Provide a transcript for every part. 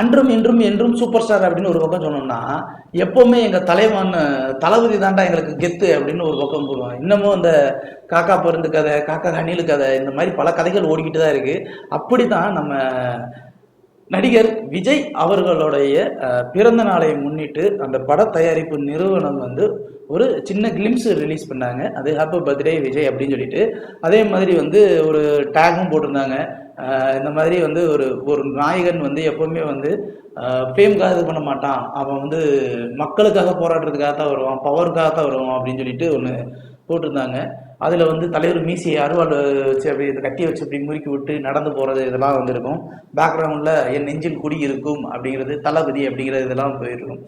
அன்றும் இன்றும் என்றும் சூப்பர் ஸ்டார் அப்படின்னு ஒரு பக்கம் சொன்னோம்னா எப்பவுமே எங்க தலைவன் தளபதி தாண்டா எங்களுக்கு கெத்து அப்படின்னு ஒரு பக்கம் போடுவோம் இன்னமும் அந்த காக்கா பருந்து கதை காக்கா அணிலு கதை இந்த மாதிரி பல கதைகள் ஓடிக்கிட்டு தான் இருக்கு. அப்படித்தான் நம்ம நடிகர் விஜய் அவர்களுடைய பிறந்த நாளை முன்னிட்டு அந்த பட தயாரிப்பு நிறுவனம் வந்து ஒரு சின்ன கிளிம்ஸ் ரிலீஸ் பண்ணாங்க. அது ஹாப்பி பர்த்டே விஜய் அப்படின்னு சொல்லிட்டு. அதே மாதிரி வந்து ஒரு டேகும் போட்டிருந்தாங்க. இந்த மாதிரி வந்து ஒரு ஒரு நாயகன் வந்து எப்பவுமே வந்து ஃபேம்காக இது பண்ண மாட்டான். அவன் வந்து மக்களுக்காக போராடுறதுக்காக தான் வருவான் பவருக்காக தான் வருவான் அப்படின்னு சொல்லிட்டு ஒன்று போட்டிருந்தாங்க. அதில் வந்து தலைவர் மீசியை அருவாள் வச்சு அப்படி இந்த கட்டி வச்சு அப்படி முறுக்கி விட்டு நடந்து போகிறது இதெல்லாம் வந்திருக்கும். பேக்ரவுண்டில் என் நெஞ்சில் குடி இருக்கும் அப்படிங்கிறது தளபதி அப்படிங்கிறது இதெல்லாம் போயிருக்கும்.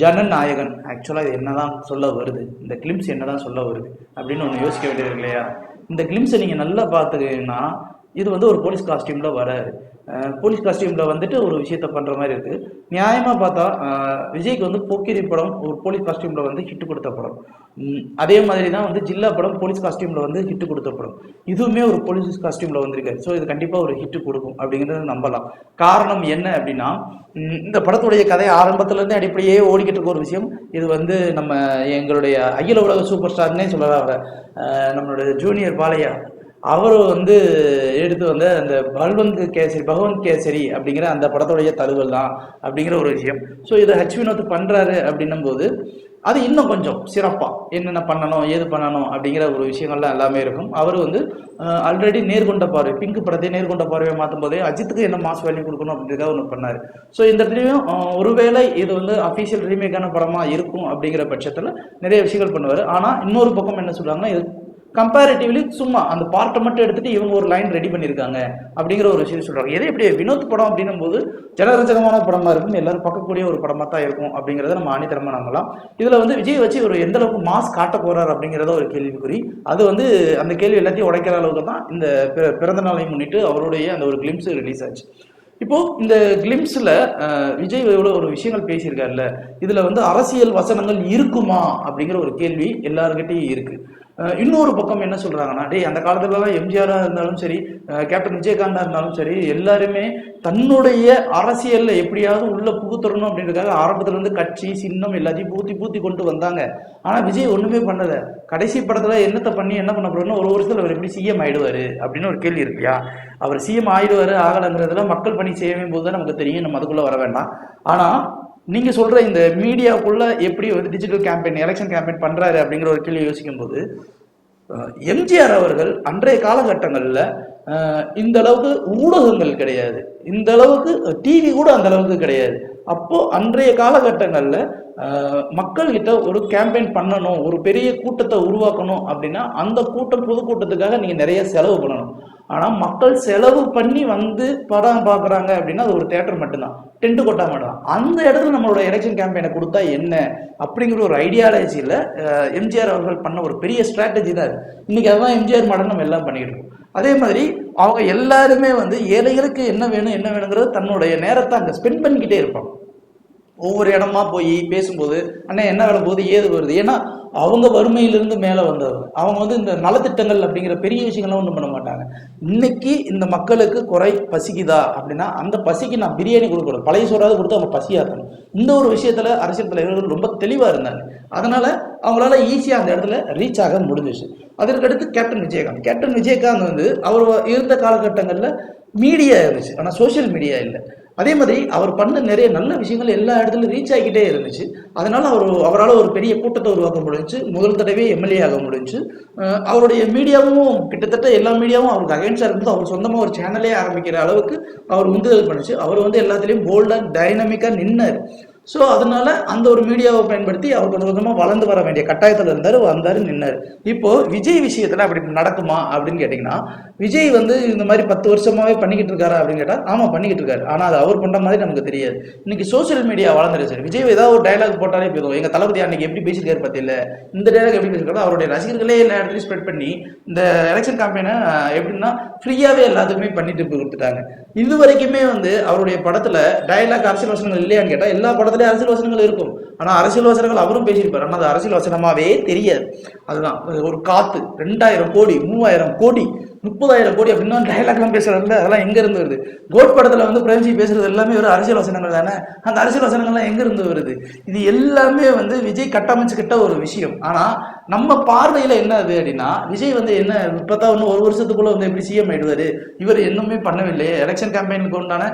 ஜனநாயகன் ஆக்சுவலாக இது என்ன தான் சொல்ல வருது? இந்த கிளிம்ஸ் என்னதான் சொல்ல வருது? அப்படின்னு ஒன்று யோசிக்க வேண்டியது இல்லையா? இந்த கிளிம்ஸை நீங்கள் நல்லா பார்த்துக்கிங்கன்னா இது வந்து ஒரு போலீஸ் காஸ்டியூமில் வராது. போலீஸ் காஸ்டியூமில் வந்துட்டு ஒரு விஷயத்த பண்ணுற மாதிரி இருக்குது நியாயமாக பார்த்தா விஜய்க்கு வந்து போக்கிரி படம் ஒரு போலீஸ் காஸ்டியூமில் வந்து ஹிட் கொடுத்த படம். அதே மாதிரி தான் வந்து ஜில்லா படம் போலீஸ் காஸ்டியூமில் வந்து ஹிட் கொடுத்த படம். இதுவுமே ஒரு போலீஸ் காஸ்டியூமில் வந்திருக்காரு. ஸோ இது கண்டிப்பாக ஒரு ஹிட் கொடுக்கும் அப்படிங்கிறத நம்பலாம். காரணம் என்ன அப்படின்னா இந்த படத்துடைய கதை ஆரம்பத்துலேருந்து அடிப்படையே ஓடிக்கிட்டு இருக்க ஒரு விஷயம். இது வந்து நம்ம எங்களுடைய அகில உலக சூப்பர் ஸ்டார்னே சொல்லலாம் அவரை. நம்மளுடைய நம்மளோட ஜூனியர் பாலையா. அவர் வந்து எடுத்து வந்த அந்த பல்வந்த் கேசரி பகவந்த் கேசரி அப்படிங்கிற அந்த படத்துடைய தழுவல் தான் அப்படிங்கிற ஒரு விஷயம். ஸோ இதை ஹச் வினோத் பண்ணுறாரு அப்படின்னும் போது அது இன்னும் கொஞ்சம் சிறப்பாக என்னென்ன பண்ணணும் ஏது பண்ணணும் அப்படிங்கிற ஒரு விஷயங்கள்லாம் எல்லாமே இருக்கும். அவர் வந்து ஆல்ரெடி நேர்கொண்ட பார்வை பிங்க் படத்தை நேர்கொண்ட பார்வையை மாற்றும் போதே அஜித்துக்கு என்ன மாஸ் வேல்யூ கொடுக்கணும் அப்படின்றதுக்காக ஒன்று பண்ணார். ஸோ இந்த இடத்துலையும் ஒருவேளை இது வந்து அஃபீஷியல் ரீமேக்கான படமாக இருக்கும் அப்படிங்கிற பட்சத்தில் நிறைய விஷயங்கள் பண்ணுவார். ஆனால் இன்னொரு பக்கம் என்ன சொல்கிறாங்கன்னா இது கம்பேரிட்டிவ்லி சும்மா அந்த பார்ட்டை மட்டும் எடுத்துட்டு இவங்க ஒரு லைன் ரெடி பண்ணியிருக்காங்க அப்படிங்கிற ஒரு விஷயம் சொல்கிறாங்க எது எப்படி வினோத் படம் அப்படின்னும் போது ஜனரஞ்சகமான படமாக இருக்கும் எல்லாரும் பார்க்கக்கூடிய ஒரு படமாக தான் இருக்கும் அப்படிங்கிறத நம்ம ஆணித்தரமாக நம்பலாம். இதில் வந்து விஜய் வச்சு ஒரு எந்த அளவுக்கு மாஸ் காட்ட போகிறார் அப்படிங்கிறத ஒரு கேள்விக்குறி. அது வந்து அந்த கேள்வி எல்லாத்தையும் உடைக்கிற அளவுக்கு தான் இந்த பிறந்த நாளை முன்னிட்டு அவருடைய அந்த ஒரு கிளிம்ஸ் ரிலீஸ் ஆச்சு. இப்போ இந்த கிளிம்ஸ்ல விஜய் எவ்வளோ ஒரு விஷயங்கள் பேசியிருக்காருல்ல. இதுல வந்து அரசியல் வசனங்கள் இருக்குமா அப்படிங்கிற ஒரு கேள்வி எல்லாருக்கிட்டையும் இருக்கு. இன்னொரு பக்கம் என்ன சொல்றாங்கன்னா டேய் அந்த காலத்துலலாம் எம்ஜிஆரா இருந்தாலும் சரி கேப்டன் விஜயகாந்தா இருந்தாலும் சரி எல்லாருமே தன்னுடைய அரசியல்ல எப்படியாவது உள்ள புகுத்தரணும் அப்படின்றதுக்காக ஆரம்பத்துல இருந்து கட்சி சின்னம் எல்லாத்தையும் பூத்தி பூத்தி கொண்டு வந்தாங்க. ஆனா விஜய் ஒண்ணுமே பண்ணல. கடைசி படத்துல என்னத்தை பண்ணி என்ன பண்ண போறோம்னா ஒரு வருஷத்துல அவர் எப்படி சிஎம் ஆயிடுவாரு அப்படின்னு ஒரு கேள்வி இருக்கு இல்லையா? அவர் சிஎம் ஆயிடுவாரு ஆகலைங்கிறதுல மக்கள் பணி செய்யும் போது தான் நமக்கு தெரியும் நம்ம அதுக்குள்ள வர வேண்டாம். ஆனா நீங்க சொல்ற இந்த மீடியாவுக்குள்ள எப்படி வந்து டிஜிட்டல் கேம்பெயின் எலெக்ஷன் கேம்பெயின் பண்றாரு அப்படிங்கிற ஒரு கேள்வி யோசிக்கும் போது எம்ஜிஆர் அவர்கள் அன்றைய காலகட்டங்களில் இந்த அளவுக்கு ஊடகங்கள் கிடையாது. இந்த அளவுக்கு டிவி கூட அந்த அளவுக்கு கிடையாது. அப்போ அன்றைய காலகட்டங்களில் மக்கள்கிட்ட ஒரு கேம்பெயின் பண்ணணும் ஒரு பெரிய கூட்டத்தை உருவாக்கணும் அப்படின்னா அந்த கூட்டம் பொதுக்கூட்டத்துக்காக நீங்க நிறைய செலவு பண்ணணும். ஆனால் மக்கள் செலவு பண்ணி வந்து படம் பார்க்குறாங்க அப்படின்னா அது ஒரு தேட்டர் மட்டும்தான். டென்ட் கொட்டா மட்டும் அந்த இடத்துல நம்மளோட எலெக்ஷன் கேம்பெயினை கொடுத்தா என்ன? அப்படிங்கிற ஒரு ஐடியாலஜியில் எம்ஜிஆர் அவர்கள் பண்ண ஒரு பெரிய ஸ்ட்ராட்டஜி தான் அது. இன்னைக்கு அதுதான் எம்ஜிஆர் மாடல் நம்ம எல்லாம் பண்ணிக்கிட்டு இருக்கோம். அதே மாதிரி அவங்க எல்லாருமே வந்து ஏழைகளுக்கு என்ன வேணும் என்ன வேணுங்கிறது தன்னுடைய நேரத்தை அங்கே ஸ்பெண்ட் பண்ணிக்கிட்டே இருப்பாங்க. ஒவ்வொரு இடமா போய் பேசும்போது அண்ணா என்ன வேலை போகுது? ஏது வருது? ஏன்னா அவங்க வறுமையிலிருந்து மேலே வந்தவங்க. அவங்க வந்து இந்த நலத்திட்டங்கள் அப்படிங்கிற பெரிய விஷயங்கள்லாம் ஒன்றும் பண்ண மாட்டாங்க. இன்னைக்கு இந்த மக்களுக்கு குறை பசிக்குதா அப்படின்னா அந்த பசிக்கு நான் பிரியாணி கொடுக்கணும். பழைய சோறாவது கொடுத்து அவங்க பசியாக்கணும். இந்த ஒரு விஷயத்தில் அரசியல் தலைவர்கள் ரொம்ப தெளிவாக இருந்தாங்க. அதனால அவங்களால ஈஸியாக அந்த இடத்துல ரீச் ஆக முடிஞ்சிச்சு. அதற்கடுத்து கேப்டன் விஜயகாந்த். கேப்டன் விஜயகாந்த் வந்து அவர் இருந்த காலகட்டங்களில் மீடியா இருந்துச்சு. ஆனால் சோஷியல் மீடியா இல்லை. அதே மாதிரி அவர் பண்ண நிறைய நல்ல விஷயங்கள் எல்லா இடத்துலையும் ரீச் ஆகிக்கிட்டே இருந்துச்சு. அதனால அவர் அவரால் ஒரு பெரிய கூட்டத்தை உருவாக்க முடிஞ்சு முதல் தடவை எம்எல்ஏ ஆக முடிஞ்சு அவருடைய மீடியாவும் கிட்டத்தட்ட எல்லா மீடியாவும் அவருக்கு அகைன்ஸ்டாக இருக்கும்போது அவர் சொந்தமாக ஒரு சேனலே ஆரம்பிக்கிற அளவுக்கு அவர் உந்துதல் பண்ணுச்சு. அவர் வந்து எல்லாத்துலேயும் போல்டாக டைனமிக்காக நின்னார். ஸோ அதனால அந்த ஒரு மீடியாவை பயன்படுத்தி அவர் கொஞ்சம் கொஞ்சமாக வளர்ந்து வர வேண்டிய கட்டாயத்தில் இருந்தார் வந்தார் நின்னார். இப்போது விஜய் விஷயத்தில் அப்படி நடக்குமா அப்படின்னு கேட்டிங்கன்னா விஜய் வந்து இந்த மாதிரி பத்து வருஷமாகவே பண்ணிக்கிட்டு இருக்காரா அப்படின்னு கேட்டால் ஆமாம் பண்ணிக்கிட்டு இருக்காரு. ஆனால் அது அவர் பண்ணுற மாதிரி நமக்கு தெரியாது. இன்னைக்கு சோஷியல் மீடியா வளர்ந்துருச்சு. விஜய் ஏதாவது ஒரு டைலாக் போட்டாலே போதும். எங்கள் தளபதி அன்னைக்கு எப்படி பேசியிருக்காரு பற்றியில் இந்த டைலாக் எப்படி பேசியிருக்காரு அவருடைய ரசிகர்களே எல்லா இடத்துலையும் ஸ்ப்ரெட் பண்ணி இந்த எலெக்ஷன் கேம்பெயினை எப்படின்னா ஃப்ரீயாகவே எல்லாத்துக்குமே பண்ணிட்டு கொடுத்துட்டாங்க. இது வரைக்குமே வந்து அவருடைய படத்தில் டயலாக் அரசியல் வசனங்கள் இல்லையான்னு கேட்டால் எல்லா படத்துலயும் அரசியல் வசனங்கள் இருக்கும். ஆனால் அரசியல் வசனங்கள் அவரும் பேசியிருப்பார். ஆனால் அது அரசியல் வசனமாகவே தெரியாது. அதுதான். ஒரு காத்து ரெண்டாயிரம் கோடி மூவாயிரம் கோடி முப்பதாயிரம் கோடி அப்படின்னா டைலாக்லாம் பேசுறதுல அதெல்லாம் எங்க இருந்து வருது? கோட் படத்துல வந்து பிரேம்ஜி பேசுறது எல்லாமே ஒரு அரசியல் வசனங்கள் தானே? அந்த அரசியல் வசனங்கள்லாம் எங்க இருந்து வருது? இது எல்லாமே வந்து விஜய் கட்டமைச்சுக்கிட்ட ஒரு விஷயம். ஆனா நம்ம பார்வையில் என்ன அது அப்படின்னா விஜய் வந்து என்ன இப்போ தான் இன்னும் ஒரு வருஷத்துக்குள்ளே வந்து எப்படி சிஎம் ஆயிடுவாரு? இவர் இன்னுமே பண்ணவில்லையே எலெக்ஷன் கேம்பெயினுக்கு உண்டான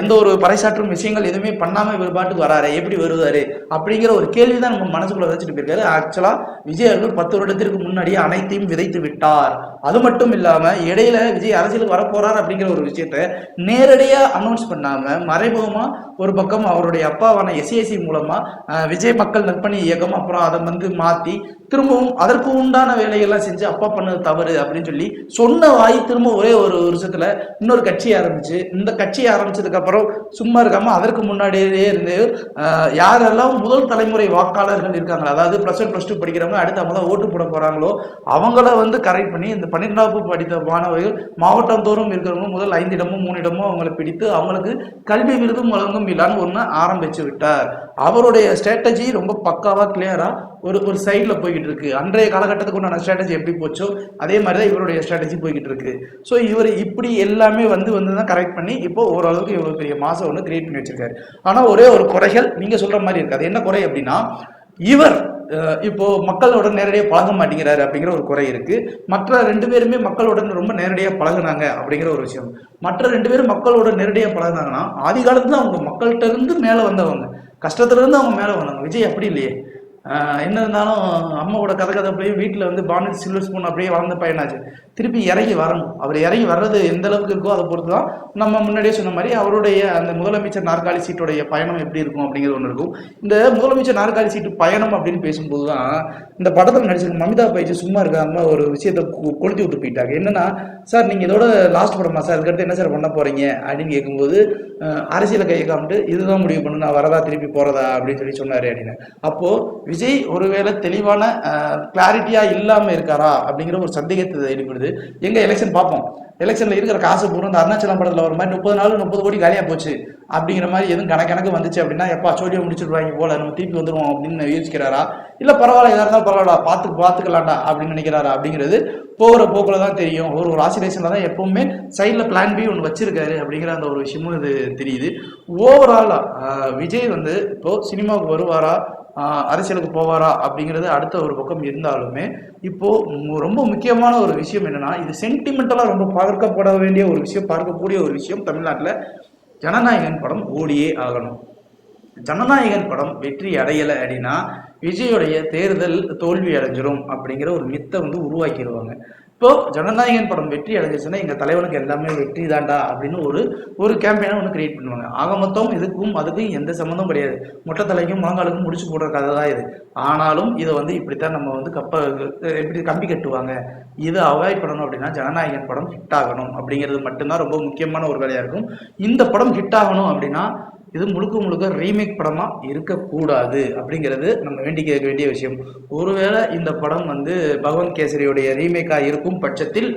எந்த ஒரு பறைசாற்றும் விஷயங்கள் எதுவுமே பண்ணாமல் இவர் பாட்டுக்கு வராரு. எப்படி வருவார்? அப்படிங்கிற ஒரு கேள்வி தான் நம்ம மனசுக்குள்ளே வச்சுட்டு போயிருக்காரு. ஆக்சுவலாக விஜய் அவர்கள் பத்து வருடத்திற்கு முன்னாடியே அனைத்தையும் விதைத்து விட்டார். அது மட்டும் இல்லாமல் இடையில விஜய் அரசியலுக்கு வரப்போறார் அப்படிங்கிற ஒரு விஷயத்த நேரடியாக அனௌன்ஸ் பண்ணாமல் மறைமுகமாக ஒரு பக்கம் அவருடைய அப்பாவான எஸ்ஏசி மூலமாக விஜய் மக்கள் நற்பணி இயக்கம் அப்புறம் அதை வந்து மாற்றி திரும்பவும் அதற்கு உண்டான வேலைகள்லாம் செஞ்சு அப்பா பண்ணது தவறு அப்படின்னு சொல்லி சொன்ன வாய் திரும்ப ஒரே ஒரு வருஷத்துல இன்னொரு கட்சி ஆரம்பிச்சு. இந்த கட்சி ஆரம்பிச்சதுக்கு அப்புறம் சும்மா இருக்காம அதற்கு முன்னாடியே இருந்து யாரெல்லாம் முதல் தலைமுறை வாக்காளர்கள் இருக்காங்க அதாவது ப்ளஸ் ஒன் ப்ளஸ் டூ படிக்கிறவங்க அடுத்து அவங்க தான் ஓட்டு போட போறாங்களோ அவங்கள வந்து கரெக்ட் பண்ணி இந்த பன்னிரெண்டாவது படித்த மாணவர்கள் மாவட்டம் தோறும் இருக்கிறவங்க முதல் ஐந்து இடமோ மூணு இடமோ அவங்களை பிடித்து அவங்களுக்கு கல்வி விருதும் வழங்கும் இல்லான்னு ஒன்று ஆரம்பிச்சு விட்டார். அவருடைய ஸ்ட்ராட்டஜி ரொம்ப பக்காவா கிளியரா ஒரு ஒரு சைடில் போய்கிட்டு இருக்கு அன்றைய காலகட்டத்துக்கு உண்டான ஸ்ட்ராட்டஜி எப்படி போச்சோ அதே மாதிரி தான் இவருடைய ஸ்ட்ராட்டஜி போய்கிட்டு இருக்கு ஸோ இவர் இப்படி எல்லாமே வந்து வந்து தான் கரெக்ட் பண்ணி இப்போ ஓரளவுக்கு இவ்வளோ பெரிய மாதம் ஒன்று கிரியேட் பண்ணி வச்சிருக்காரு. ஆனால் ஒரே ஒரு குறைகள் நீங்கள் சொல்கிற மாதிரி இருக்குது அது என்ன குறை அப்படின்னா இவர் இப்போ மக்களோட நேரடியாக பழக மாட்டேங்கிறாரு அப்படிங்கிற ஒரு குறை இருக்கு. மற்ற ரெண்டு பேருமே மக்களுடன் ரொம்ப நேரடியாக பழகுனாங்க அப்படிங்கிற ஒரு விஷயம். மற்ற ரெண்டு பேரும் மக்களோட நேரடியாக பழகுனாங்கன்னா ஆதி காலத்துல அவங்க மக்கள்கிட்ட இருந்து மேலே வந்தவங்க கஷ்டத்துல இருந்து அவங்க மேலே வந்தாங்க விஜய் அப்படி இல்லையே. என்ன இருந்தாலும் அம்மாவோட கதை கதை அப்படியே வீட்டில் வந்து பானட் சில்வர் ஸ்பூன் அப்படியே வளர்ந்த பையனாச்சு. திருப்பி இறங்கி வரணும். அவர் இறங்கி வர்றது எந்த அளவுக்கு இருக்கோ அதை பொறுத்து தான் நம்ம முன்னாடியே சொன்ன மாதிரி அவருடைய அந்த முதலமைச்சர் நாற்காலி சீட்டுடைய பயணம் எப்படி இருக்கும் அப்படிங்கிறது ஒன்று இருக்கும். இந்த முதலமைச்சர் நாற்காலி சீட்டு பயணம் அப்படின்னு பேசும்போது தான் இந்த படத்தில் நடிச்சிருக்க மமிதா பைஜி சும்மா இருக்காம ஒரு விஷயத்தை கொ- கொளுத்தி விட்டு போயிட்டாங்க. என்னன்னா சார் நீங்கள் இதோட லாஸ்ட் படமா சார்? அதுக்கடுத்து என்ன சார் பண்ண போறீங்க? அப்படின்னு கேட்கும்போது அரசியலை கையை காமிட்டு இதுதான் முடிவு பண்ணு நான் வரதா திருப்பி போறதா? அப்படின்னு சொல்லி சொன்னார் அப்படின்னு. அப்போது விஜய் ஒருவேளை தெளிவான கிளாரிட்டியா இல்லாம இருக்காரா அப்படிங்கிற ஒரு சந்தேகத்தை ஏற்படுது எங்க எலெக்ஷன் பார்ப்போம். எலெக்ஷன்ல இருக்கிற காசு பூரா இந்த அருணாச்சலம் படத்துல ஒரு மாதிரி முப்பது நாள் முப்பது கோடி காலியா போச்சு அப்படிங்கிற மாதிரி எதுவும் கணக்கணக்கு வந்துச்சு அப்படின்னா எப்பா சோடியம் முடிச்சுடுவாங்க போல நம்ம திருப்பி வந்துருவோம் அப்படின்னு யோசிக்கிறாரா? இல்ல பரவாயில்ல எதா இருந்தாலும் பரவாயில்ல பார்த்து பார்த்துக்கலாம்டா அப்படின்னு நினைக்கிறாரா அப்படிங்கிறது போகிற போக்குல தான் தெரியும். ஒரு ஒரு ஆசிலேஷன்ல தான் எப்பவுமே சைடில் பிளான் பி ஒன்று வச்சிருக்காரு அப்படிங்கிற அந்த ஒரு விஷயமும் இது தெரியுது. ஓவராலா விஜய் வந்து இப்போ சினிமாவுக்கு வருவாரா? அரசியலுக்கு போவாரா அப்படிங்கிறது அடுத்த ஒரு பக்கம் இருந்தாலுமே இப்போது ரொம்ப முக்கியமான ஒரு விஷயம் என்னன்னா இது சென்டிமெண்டலாக ரொம்ப பார்க்கப்பட வேண்டிய ஒரு விஷயம் பார்க்கக்கூடிய ஒரு விஷயம் தமிழ்நாட்டில் ஜனநாயகன் படம் ஓடியே ஆகணும். ஜனநாயகன் படம் வெற்றி அடையலை அப்படின்னா விஜயுடைய தேர்தல் தோல்வி அடைஞ்சிரும் அப்படிங்கிற ஒரு மித்தை வந்து உருவாக்கிடுவாங்க இப்போ ஜனநாயகன் படம் வெற்றி அடைஞ்சிச்சுன்னா எங்க தலைவனுக்கு எல்லாமே வெற்றி தாண்டா அப்படின்னு ஒரு ஒரு கேம்பெயினை ஒன்று கிரியேட் பண்ணுவாங்க. ஆக மொத்தம் இதுக்கும் அதுக்கும் எந்த சம்மந்தம் கிடையாது. மொட்டை தலைக்கும் முழங்காலுக்கும் முடிச்சு போடுற கதை தான் இது. ஆனாலும் இதை வந்து இப்படித்தான் நம்ம வந்து கப்ப எப்படி கம்பி கட்டுவாங்க. இதை அவாய்ட் பண்ணணும் அப்படின்னா ஜனநாயகன் படம் ஹிட் ஆகணும் அப்படிங்கிறது மட்டும்தான் ரொம்ப முக்கியமான ஒரு வேலையா இருக்கும். இந்த படம் ஹிட் ஆகணும் அப்படின்னா இது முழுக்க முழுக்க ரீமேக் படமாக இருக்கக்கூடாது அப்படிங்கிறது நம்ம வேண்டி கேட்க வேண்டிய விஷயம். ஒருவேளை இந்த படம் வந்து பகவந்த் கேசரியுடைய ரீமேக்காக இருக்கும் பட்சத்தில்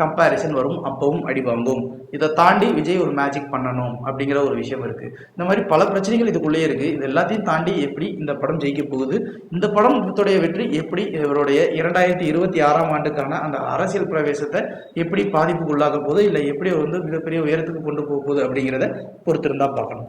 கம்பேரிசன் வரும் அப்பவும் அடி வாங்கும். இதை தாண்டி விஜய் ஒரு மேஜிக் பண்ணணும் அப்படிங்கிற ஒரு விஷயம் இருக்கு. இந்த மாதிரி பல பிரச்சனைகள் இதுக்குள்ளேயே இருக்கு. இது எல்லாத்தையும் தாண்டி எப்படி இந்த படம் ஜெயிக்க போகுது? இந்த படம் இதோடைய வெற்றி எப்படி? இவருடைய இரண்டாயிரத்தி இருபத்தி ஆறாம் ஆண்டுக்கான அந்த அரசியல் பிரவேசத்தை எப்படி பாதிப்புக்குள்ளாக போகுது? இல்லை எப்படி வந்து மிகப்பெரிய உயரத்துக்கு கொண்டு போக போகுது அப்படிங்கிறத பொறுத்திருந்தா பார்க்கணும்.